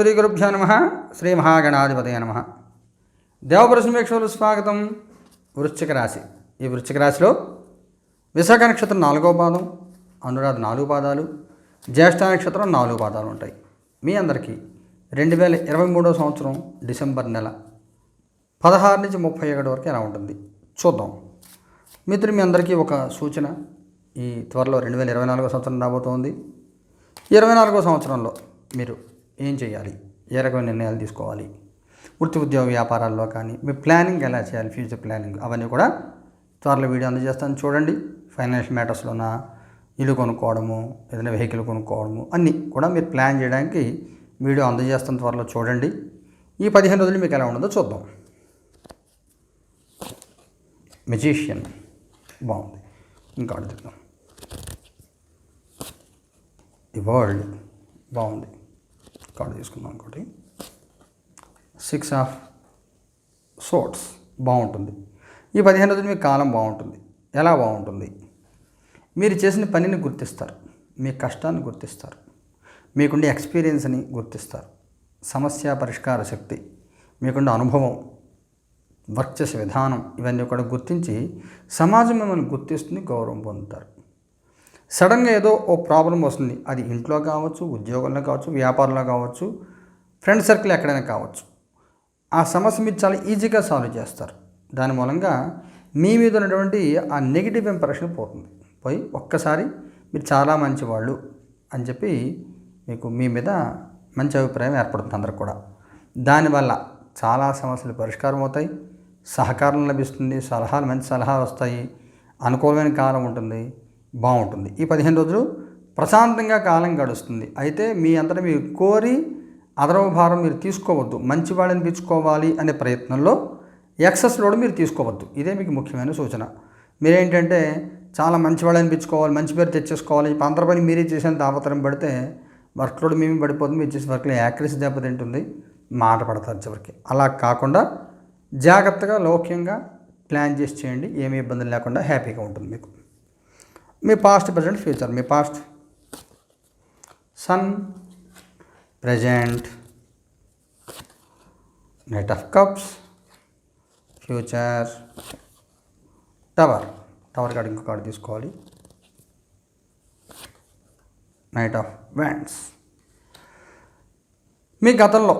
శ్రీ గురుభ్యో నమ శ్రీ మహాగణాధిపతయ నమ. దేవపరసమేక్షలు స్వాగతం. వృశ్చిక రాశి. ఈ వృశ్చిక రాశిలో విశాఖ నక్షత్రం నాలుగో పాదం అనురాధ నాలుగు పాదాలు జ్యేష్ఠ నక్షత్రం నాలుగు పాదాలు ఉంటాయి. మీ అందరికీ రెండు వేల ఇరవై మూడో సంవత్సరం డిసెంబర్ నెల పదహారు నుంచి ముప్పై ఒకటి వరకు ఎలా ఉంటుంది? చూద్దాం. మిత్రులు మీ అందరికీ ఒక సూచన. ఈ త్వరలో రెండు వేల ఇరవై నాలుగో సంవత్సరం రాబోతోంది. ఇరవై నాలుగో సంవత్సరంలో మీరు ఏం చేయాలి ఏ రకమైన నిర్ణయాలు తీసుకోవాలి. వృత్తి ఉద్యోగ వ్యాపారాల్లో కానీ మీ ప్లానింగ్ ఎలా చేయాలి? ఫ్యూచర్ ప్లానింగ్ అవన్నీ కూడా త్వరలో వీడియో అందజేస్తాను. చూడండి ఫైనాన్షియల్ మ్యాటర్స్లోన ఇల్లు కొనుక్కోవడము ఏదైనా వెహికల్ కొనుక్కోవడము అన్నీ కూడా మీరు ప్లాన్ చేయడానికి వీడియో అందజేస్తాను. త్వరలో చూడండి. ఈ పదిహేను రోజులు మీకు ఎలా ఉండదో చూద్దాం. మెజీషియన్. బాగుంది. ఇంకా అడుగుతాం ది వరల్డ్. బాగుంది. కార్డు తీసుకుందాం ఇంకోటి సిక్స్ ఆఫ్ సోట్స్ బాగుంటుంది. ఈ పదిహేను రోజులు మీ కాలం బాగుంటుంది. ఎలా బాగుంటుంది? మీరు చేసిన పనిని గుర్తిస్తారు. మీ కష్టాన్ని గుర్తిస్తారు. మీకుండే ఎక్స్పీరియన్స్ని గుర్తిస్తారు. సమస్య పరిష్కార శక్తి మీకుండే అనుభవం వర్క్ చేసే విధానం ఇవన్నీ కూడా గుర్తించి సమాజం మిమ్మల్ని గుర్తిస్తుంది గౌరవం పొందుతారు. సడన్గా ఏదో ఓ ప్రాబ్లం వస్తుంది. అది ఇంట్లో కావచ్చు ఉద్యోగంలో కావచ్చు వ్యాపారంలో కావచ్చు ఫ్రెండ్ సర్కిల్ ఎక్కడైనా కావచ్చు. ఆ సమస్య మీరు చాలా ఈజీగా సాల్వ్ చేస్తారు. దాని మూలంగా మీ మీద ఉన్నటువంటి ఆ నెగిటివ్ ఇంప్రెషన్ పోతుంది. పోయి ఒక్కసారి మీరు చాలా మంచివాళ్ళు అని చెప్పి మీకు మీ మీద మంచి అభిప్రాయం ఏర్పడుతుంది అందరికి కూడా. దానివల్ల చాలా సమస్యలు పరిష్కారం అవుతాయి. సహకారం లభిస్తుంది సలహాలు మంచి సలహాలు వస్తాయి. అనుకూలమైన కాలం ఉంటుంది. బాగుంటుంది. ఈ పదిహేను రోజులు ప్రశాంతంగా కాలం గడుస్తుంది. అయితే మీ అంతటా మీరు కోరి అదరవ భారం మీరు తీసుకోవద్దు. మంచి వాళ్ళని పిచ్చుకోవాలి అనే ప్రయత్నంలో ఎక్సెస్ లోడ్ మీరు తీసుకోవద్దు. ఇదే మీకు ముఖ్యమైన సూచన. మీరేంటంటే చాలా మంచి వాళ్ళని పిచ్చుకోవాలి మంచి పేరు తెచ్చేసుకోవాలి ఇప్పుడు అందరి పని మీరే చేసిన తాపత్రం పడితే వర్క్ లోడ్ మేము పడిపోతుంది మీరు చేసే వర్క్లో యాక్యురసీ దెబ్బతింటుంది మాట పడతారు చివరికి. అలా కాకుండా జాగ్రత్తగా లౌక్యంగా ప్లాన్ చేసి చేయండి. ఏమీ ఇబ్బందులు లేకుండా హ్యాపీగా ఉంటుంది మీకు. మీ past present future me past sun present knight of cups future tower tower card ఇంకో కార్డు తీసుకోవాలి. నైట్ ఆఫ్ వ్యాండ్స్ మీ గతంలో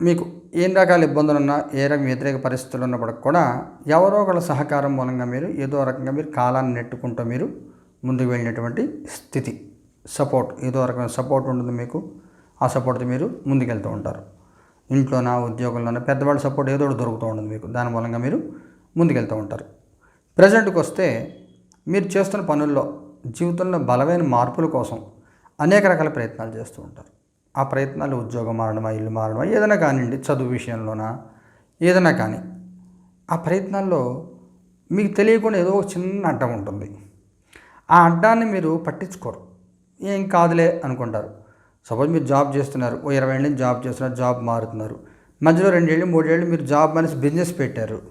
మీకు ఏం రకాల ఇబ్బందులు ఉన్నా ఏ రకం వ్యతిరేక పరిస్థితులు ఉన్నప్పటికి కూడా ఎవరో ఒకళ్ళ సహకారం మూలంగా మీరు ఏదో రకంగా మీరు కాలాన్ని నెట్టుకుంటూ మీరు ముందుకు వెళ్ళినటువంటి స్థితి సపోర్ట్ ఏదో రకమైన సపోర్ట్ ఉంటుంది మీకు. ఆ సపోర్ట్తో మీరు ముందుకెళ్తూ ఉంటారు. ఇంట్లోనా ఉద్యోగంలోనా పెద్దవాళ్ళ సపోర్ట్ ఏదో ఒకటి దొరుకుతూ ఉంటుంది మీకు. దాని మూలంగా మీరు ముందుకెళ్తూ ఉంటారు. ప్రజెంట్కి వస్తే మీరు చేస్తున్న పనుల్లో జీవితంలో బలమైన మార్పుల కోసం అనేక రకాల ప్రయత్నాలు చేస్తూ ఉంటారు. ఆ ప్రయత్నాలు ఉద్యోగం మారడమా ఇల్లు మారడమా ఏదైనా కానివ్వండి చదువు విషయంలోనా ఏదైనా కానీ. ఆ ప్రయత్నాల్లో మీకు తెలియకుండా ఏదో ఒక చిన్న అడ్డం ఉంటుంది. ఆ అడ్డాన్ని మీరు పట్టించుకోరు. ఏం కాదులే అనుకుంటారు. సపోజ్ మీరు జాబ్ చేస్తున్నారు ఓ ఇరవై ఏళ్ళు జాబ్ చేస్తున్నారు జాబ్ మారుతున్నారు. మధ్యలో రెండేళ్ళు మూడేళ్ళు మీరు జాబ్ మనిషి బిజినెస్ పెట్టారు.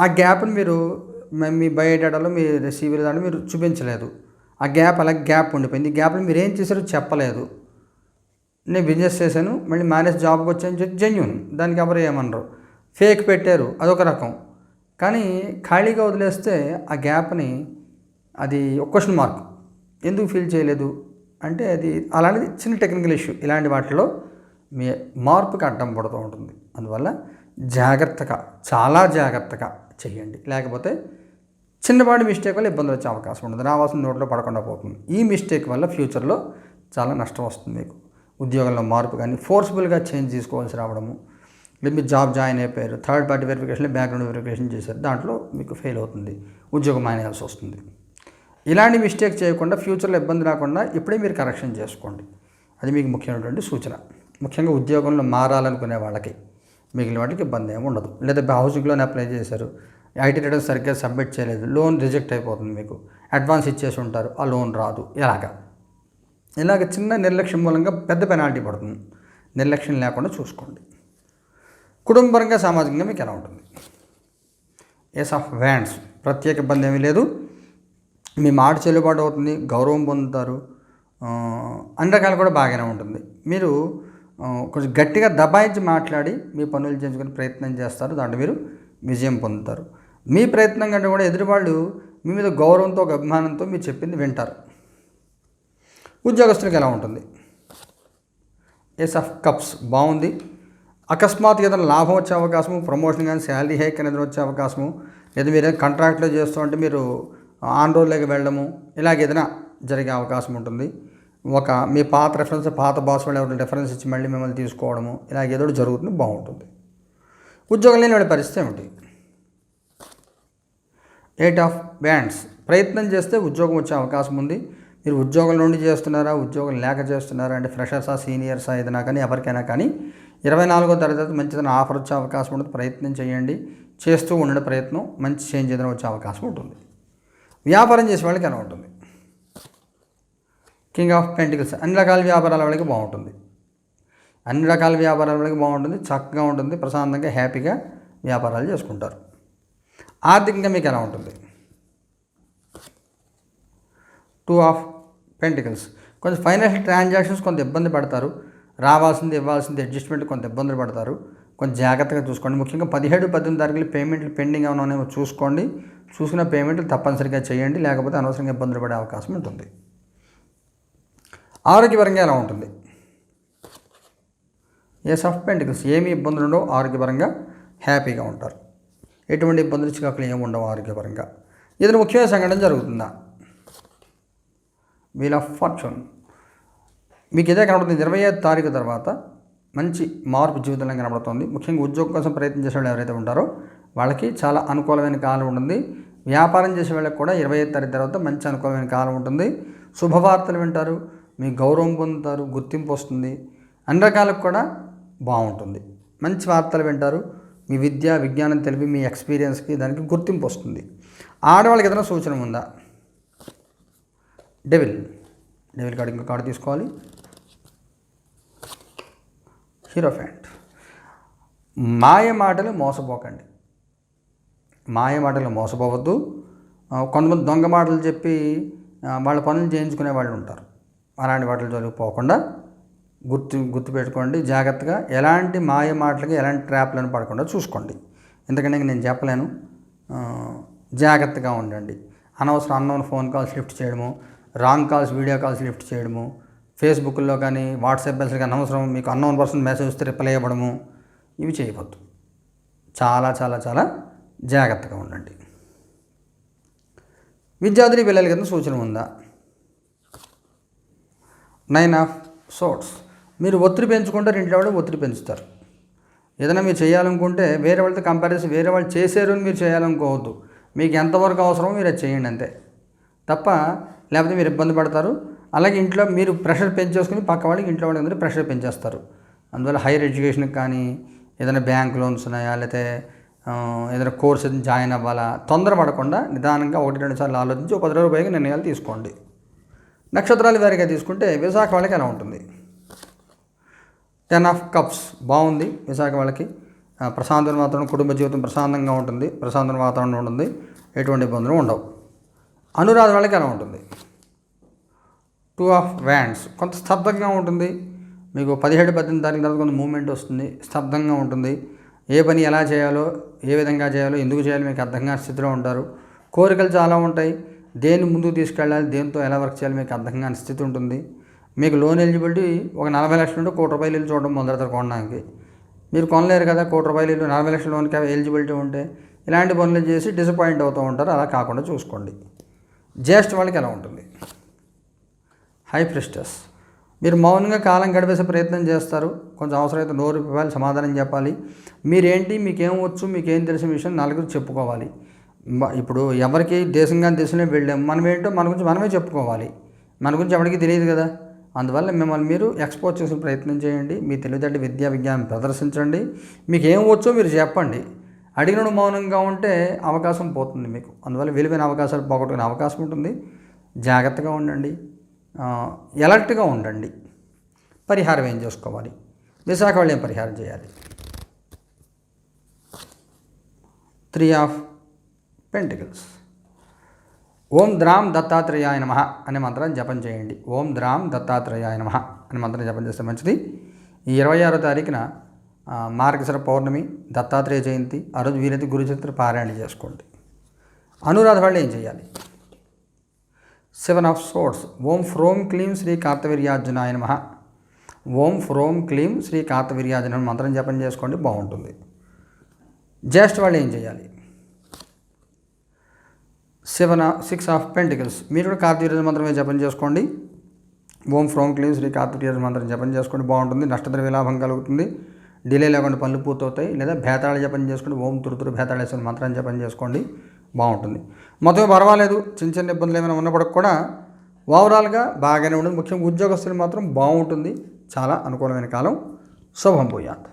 ఆ గ్యాప్ని మీరు మీ బయోడేటాలో మీ సివిల్ దాంట్లో మీరు చూపించలేదు. ఆ గ్యాప్ అలా గ్యాప్ ఉండిపోయింది. ఈ గ్యాప్ని మీరు ఏం చేశారో చెప్పలేదు. నేను బిజినెస్ చేశాను మళ్ళీ మేనేజ్ జాబ్కి వచ్చాను చెప్పి జెన్యున్ దానికి ఎవరు ఏమనరు. ఫేక్ పెట్టారు అదొక రకం. కానీ ఖాళీగా వదిలేస్తే ఆ గ్యాప్ని అది ఒక క్వశ్చన్ మార్క్ ఎందుకు ఫీల్ చేయలేదు? అంటే అది అలాంటిది చిన్న టెక్నికల్ ఇష్యూ ఇలాంటి వాటిలో మీ మార్పుకి అడ్డం పడుతూ ఉంటుంది. అందువల్ల జాగ్రత్తగా చాలా జాగ్రత్తగా చేయండి. లేకపోతే చిన్నపాటి మిస్టేక్ వల్ల ఇబ్బందులు వచ్చే అవకాశం ఉంటుంది రావాల్సిన నోట్లో పడకుండా పోతుంది. ఈ మిస్టేక్ వల్ల ఫ్యూచర్లో చాలా నష్టం వస్తుంది మీకు. ఉద్యోగంలో మార్పు కానీ ఫోర్స్ఫుల్గా చేంజ్ తీసుకోవాల్సి రావడము లేదా మీరు జాబ్ జాయిన్ అయిపోయారు third party verification background verification చేశారు దాంట్లో మీకు ఫెయిల్ అవుతుంది. ఉద్యోగం మానేయాల్సి వస్తుంది. ఇలాంటి మిస్టేక్ చేయకుండా ఫ్యూచర్లో ఇబ్బంది రాకుండా ఇప్పుడే మీరు కరెక్షన్ చేసుకోండి. అది మీకు ముఖ్యమైనటువంటి సూచన. ముఖ్యంగా ఉద్యోగంలో మారాలనుకునే వాళ్ళకి మిగిలిన వాటికి ఇబ్బంది ఏమి ఉండదు. లేదా హౌసింగ్ లోన్ అప్లై చేశారు. ఐటీ రిటర్న్ సరిగ్గా సబ్మిట్ చేయలేదు. లోన్ రిజెక్ట్ అయిపోతుంది మీకు. అడ్వాన్స్ ఇచ్చేసి ఉంటారు. ఆ లోన్ రాదు. ఇలాగా ఇలాగ చిన్న నిర్లక్ష్యం మూలంగా పెద్ద పెనాల్టీ పడుతుంది. నిర్లక్ష్యం లేకుండా చూసుకోండి. కుటుంబపరంగా సామాజికంగా మీకు ఎలా ఉంటుంది? ఎస్ ఆఫ్ వ్యాండ్స్ ప్రత్యేక ఇబ్బంది ఏమీ లేదు. మీ మాట చెల్లుబాటు అవుతుంది గౌరవం పొందుతారు. అన్ని రకాలు కూడా బాగానే ఉంటుంది. మీరు కొంచెం గట్టిగా దబాయించి మాట్లాడి మీ పనులు చేయించుకునే ప్రయత్నం చేస్తారు. దాంట్లో మీరు విజయం పొందుతారు. మీ ప్రయత్నం కంటే కూడా ఎదురువాళ్ళు మీ మీద గౌరవంతో ఒక అభిమానంతో మీరు చెప్పింది వింటారు. ఉద్యోగస్తులకు ఎలా ఉంటుంది? ఎస్ ఆఫ్ కప్స్ బాగుంది. అకస్మాత్తుగా ఏదైనా లాభం వచ్చే అవకాశము ప్రమోషన్ కానీ శాలరీ హైక్ అనేది వచ్చే అవకాశము లేదా మీరు ఏదైనా కాంట్రాక్ట్లో చేస్తూ ఉంటే మీరు ఆన్ రోడ్లోకి వెళ్ళడము ఇలాగ ఏదైనా జరిగే అవకాశం ఉంటుంది. ఒక మీ పాత రెఫరెన్స్ పాత బాస్ వాళ్ళు ఎవరైనా రెఫరెన్స్ ఇచ్చి మళ్ళీ మిమ్మల్ని తీసుకోవడము ఇలాగ ఏదో ఒకటి జరుగుతుంది బాగుంటుంది. ఉద్యోగం లేని వాళ్ళ పరిస్థితి ఏమిటి? ఎయిట్ ఆఫ్ బ్యాండ్స్ ప్రయత్నం చేస్తే ఉద్యోగం వచ్చే అవకాశం ఉంది. మీరు ఉద్యోగం నుండి చేస్తున్నారా ఉద్యోగం లేక చేస్తున్నారా అంటే ఫ్రెషర్సా సీనియర్సా ఏదైనా కానీ ఎవరికైనా కానీ ఇరవై నాలుగో తరగతి మంచిదైన ఆఫర్ వచ్చే అవకాశం ఉంటుంది. ప్రయత్నం చేయండి. చేస్తూ ఉండే ప్రయత్నం. మంచి చేంజ్ ఏదైనా వచ్చే అవకాశం ఉంటుంది. వ్యాపారం చేసే వాళ్ళకి ఎలా ఉంటుంది? కింగ్ ఆఫ్ పెంటికల్స్ అన్ని రకాల వ్యాపారాల వాళ్ళకి బాగుంటుంది. అన్ని రకాల వ్యాపారాల వాళ్ళకి బాగుంటుంది. చక్కగా ఉంటుంది. ప్రశాంతంగా హ్యాపీగా వ్యాపారాలు చేసుకుంటారు. ఆర్థికంగా మీకు ఎలా ఉంటుంది? టూ ఆఫ్ పెంటికల్స్ కొంచెం ఫైనాన్షియల్ ట్రాన్సాక్షన్స్ కొంత ఇబ్బంది పడతారు. రావాల్సింది ఇవ్వాల్సింది అడ్జస్ట్మెంట్ కొంత ఇబ్బందులు పడతారు. కొంచెం జాగ్రత్తగా చూసుకోండి. ముఖ్యంగా పదిహేడు పద్దెనిమిది తారీఖులు పేమెంట్లు పెండింగ్ ఏమైనా చూసుకోండి. చూసుకున్న పేమెంట్లు తప్పనిసరిగా చేయండి లేకపోతే అనవసరంగా ఇబ్బందులు పడే అవకాశం ఉంటుంది. ఆరోగ్యపరంగా ఎలా ఉంటుంది? ఏ సాఫ్ట్ పెంటికల్స్ ఏమి ఇబ్బందులు ఉండవు ఆరోగ్యపరంగా హ్యాపీగా ఉంటారు. ఎటువంటి ఇబ్బందులు చికాకులు ఏమి ఉండవు ఆరోగ్యపరంగా. ఏదైనా ముఖ్యమైన సంఘటన జరుగుతుందా? వీల్ ఆఫ్ ఫార్చ్యూన్ మీకు ఇదే కనబడుతుంది. ఇరవై ఐదు తారీఖు తర్వాత మంచి మార్పు జీవితంలో కనబడుతుంది. ముఖ్యంగా ఉద్యోగం కోసం ప్రయత్నం చేసే వాళ్ళు ఎవరైతే ఉంటారో వాళ్ళకి చాలా అనుకూలమైన కాలం ఉంటుంది. వ్యాపారం చేసే వాళ్ళకి కూడా ఇరవై ఐదు తారీఖు తర్వాత మంచి అనుకూలమైన కాలం ఉంటుంది. శుభవార్తలు వింటారు మీ గౌరవం పొందుతారు గుర్తింపు వస్తుంది. అన్ని రకాలకు కూడా బాగుంటుంది. మంచి వార్తలు వింటారు. మీ విద్య విజ్ఞానం తెలిపి మీ ఎక్స్పీరియన్స్కి దానికి గుర్తింపు వస్తుంది. ఆడవాళ్ళకి ఏదైనా సూచన ఉందా? డెవిల్. డెవిల్ కార్డు ఇంకో కార్డు తీసుకోవాలి. హీరో ఫ్యాంట్ మాయ మాటలు మోసపోకండి. మాయ మాటలు మోసపోవద్దు. కొంతమంది దొంగ మాటలు చెప్పి వాళ్ళ పనులు చేయించుకునే వాళ్ళు ఉంటారు. అలాంటి వాటిలో జోలికి పోకుండా గుర్తు గుర్తుపెట్టుకోండి జాగ్రత్తగా ఎలాంటి మాయ మాటలకి ఎలాంటి ట్రాప్లను పడకుండా చూసుకోండి. ఎందుకంటే నేను చెప్పలేను. జాగ్రత్తగా ఉండండి. అనవసరం అన్నోన్ ఫోన్ కాల్స్ లిఫ్ట్ చేయడము wrong calls video calls lift చేయడము ఫేస్బుక్లో కానీ వాట్సాప్ మెసేజ్ కానీ అనవసరం మీకు అన్నోన్ పర్సన్ మెసేజ్ వస్తే రిప్లై ఇవ్వడము ఇవి చేయవద్దు. చాలా చాలా చాలా జాగ్రత్తగా ఉండండి. విద్యార్థిని పిల్లల కింద సూచన ఉందా? నైన్ ఆఫ్ సోట్స్ మీరు ఒత్తిడి పెంచుకుంటారు ఇంట్లో వాళ్ళు ఒత్తిడి పెంచుతారు. ఏదైనా మీరు చేయాలనుకుంటే వేరే వాళ్ళతో కంపారిజన్ వేరే వాళ్ళు చేశారు అని మీరు చేయాలనుకోవద్దు. మీకు ఎంతవరకు అవసరమో మీరు అది చేయండి అంతే. తప్ప లేకపోతే మీరు ఇబ్బంది పడతారు. అలాగే ఇంట్లో మీరు ప్రెషర్ పెంచేసుకుని పక్క వాళ్ళకి ఇంట్లో వాళ్ళందరూ ప్రెషర్ పెంచేస్తారు. అందువల్ల హైయర్ ఎడ్యుకేషన్కి కానీ ఏదైనా బ్యాంక్ లోన్స్ ఉన్నాయా లేకపోతే ఏదైనా కోర్స్ జాయిన్ అవ్వాలా తొందరపడకుండా నిదానంగా ఒకటి రెండు సార్లు ఆలోచించి ఒక పది రోజులు పైగా నిర్ణయాలు తీసుకోండి. నక్షత్రాలు వారిగా తీసుకుంటే విశాఖ వాళ్ళకి ఎలా ఉంటుంది? టెన్ ఆఫ్ కప్స్ బాగుంది విశాఖ వాళ్ళకి. ప్రశాంతమైన వాతావరణం కుటుంబ జీవితం ప్రశాంతంగా ఉంటుంది ప్రశాంతమైన వాతావరణం ఉంటుంది ఎటువంటి ఇబ్బందులు ఉండవు. అనురాధ వాళ్ళకి ఎలా ఉంటుంది? టూ ఆఫ్ వ్యాండ్స్ కొంత స్తబ్దంగా ఉంటుంది. మీకు పదిహేడు పద్దెనిమిది తారీఖు తర్వాత కొంత మూమెంట్ వస్తుంది స్తబ్దంగా ఉంటుంది. ఏ పని ఎలా చేయాలో ఏ విధంగా చేయాలో ఎందుకు చేయాలో మీకు అర్థం కాని స్థితిలో ఉంటారు. కోరికలు చాలా ఉంటాయి. దేన్ని ముందుకు తీసుకెళ్ళాలి దేంతో ఎలా వర్క్ చేయాలి మీకు అర్థం కాని స్థితి ఉంటుంది. మీకు లోన్ ఎలిజిబిలిటీ ఒక నలభై లక్షల నుండి కోటి రూపాయలు ఇల్లు చూడడం మొదలెడతారు కొనడానికి. మీరు కొనలేరు కదా కోటి రూపాయలు ఇల్లు నలభై లక్షల లోన్కి ఎలిజిబిలిటీ ఉంటే. ఇలాంటి పనులు చేసి డిసప్పాయింట్ అవుతూ ఉంటారు అలా కాకుండా చూసుకోండి. జ్యేష్ఠ వాళ్ళకి ఎలా ఉంటుంది? హై ప్రిస్టస్ మీరు మౌనంగా కాలం గడిపేసే ప్రయత్నం చేస్తారు. కొంచెం అవసరమైతే నోరు ఇవ్వాలి సమాధానం చెప్పాలి. మీరేంటి మీకేం వచ్చు మీకేం తెలిసిన విషయం నలుగురు చెప్పుకోవాలి. ఇప్పుడు ఎవరికి దేశం కానీ దేశంలో వెళ్ళాము మనం ఏంటో మన గురించి మనమే చెప్పుకోవాలి. మన గురించి ఎవరికి తెలియదు కదా. అందువల్ల మిమ్మల్ని మీరు ఎక్స్పోజ్ చేసే ప్రయత్నం చేయండి. మీ తెలివితేటలు విద్యా విజ్ఞానం ప్రదర్శించండి. మీకు ఏం వచ్చో మీరు చెప్పండి. అడిగినడు మౌనంగా ఉంటే అవకాశం పోతుంది మీకు. అందువల్ల విలువైన అవకాశాలు పోగొట్టుకునే అవకాశం ఉంటుంది. జాగ్రత్తగా ఉండండి. ఎలర్ట్గా ఉండండి. పరిహారం ఏం చేసుకోవాలి విశాఖ వాళ్ళు ఏం పరిహారం చేయాలి? త్రీ ఆఫ్ పెంటికల్స్ ఓం ద్రాం దత్తాత్రేయాయ నమ అనే మంత్రాన్ని జపం చేయండి. ఓం ద్రాం దత్తాత్రేయాయ నమ అనే మంత్రం జపం చేస్తే మంచిది. ఈ ఇరవై ఆరో తారీఖున మార్గశర పౌర్ణమి దత్తాత్రేయ జయంతి ఆ రోజు వీరైతే గురుచరిత్ర పారాయణ చేసుకోండి. అనురాధ వాళ్ళు ఏం చేయాలి? సెవెన్ ఆఫ్ సోర్ట్స్ ఓం ఫ్రోం క్లీం శ్రీ కార్తవీర్యార్జునాయ నమ. ఓం ఫ్రోం క్లీం శ్రీ కార్తవీర్యార్జున మంత్రం జపం చేసుకోండి బాగుంటుంది. జ్యేష్ఠ వాళ్ళు ఏం చేయాలి? Seven six of pentacles. మీరు కూడా కార్తీక మంత్రమే జపం చేసుకోండి. ఓం ఫ్రోం క్లీం శ్రీ కార్తీక మంత్రం జపం చేసుకోండి బాగుంటుంది. నష్టద్రవ్య లాభం కలుగుతుంది. డిలే లేకుండా పనులు పూర్తవుతాయి. లేదా భేతాళ జపం చేసుకోండి. ఓం తురుతురు భేతాళేశ్వర మంత్రం జపం చేసుకోండి. బాగుంటుంది. మొత్తం పర్వాలేదు చిన్న చిన్న ఇబ్బందులు ఏమైనా ఉన్నప్పటికి కూడా ఓవరాల్గా బాగానే ఉంటుంది. ముఖ్యంగా ఉద్యోగస్తులు మాత్రం బాగుంటుంది. చాలా అనుకూలమైన కాలం. శుభం పోయాత్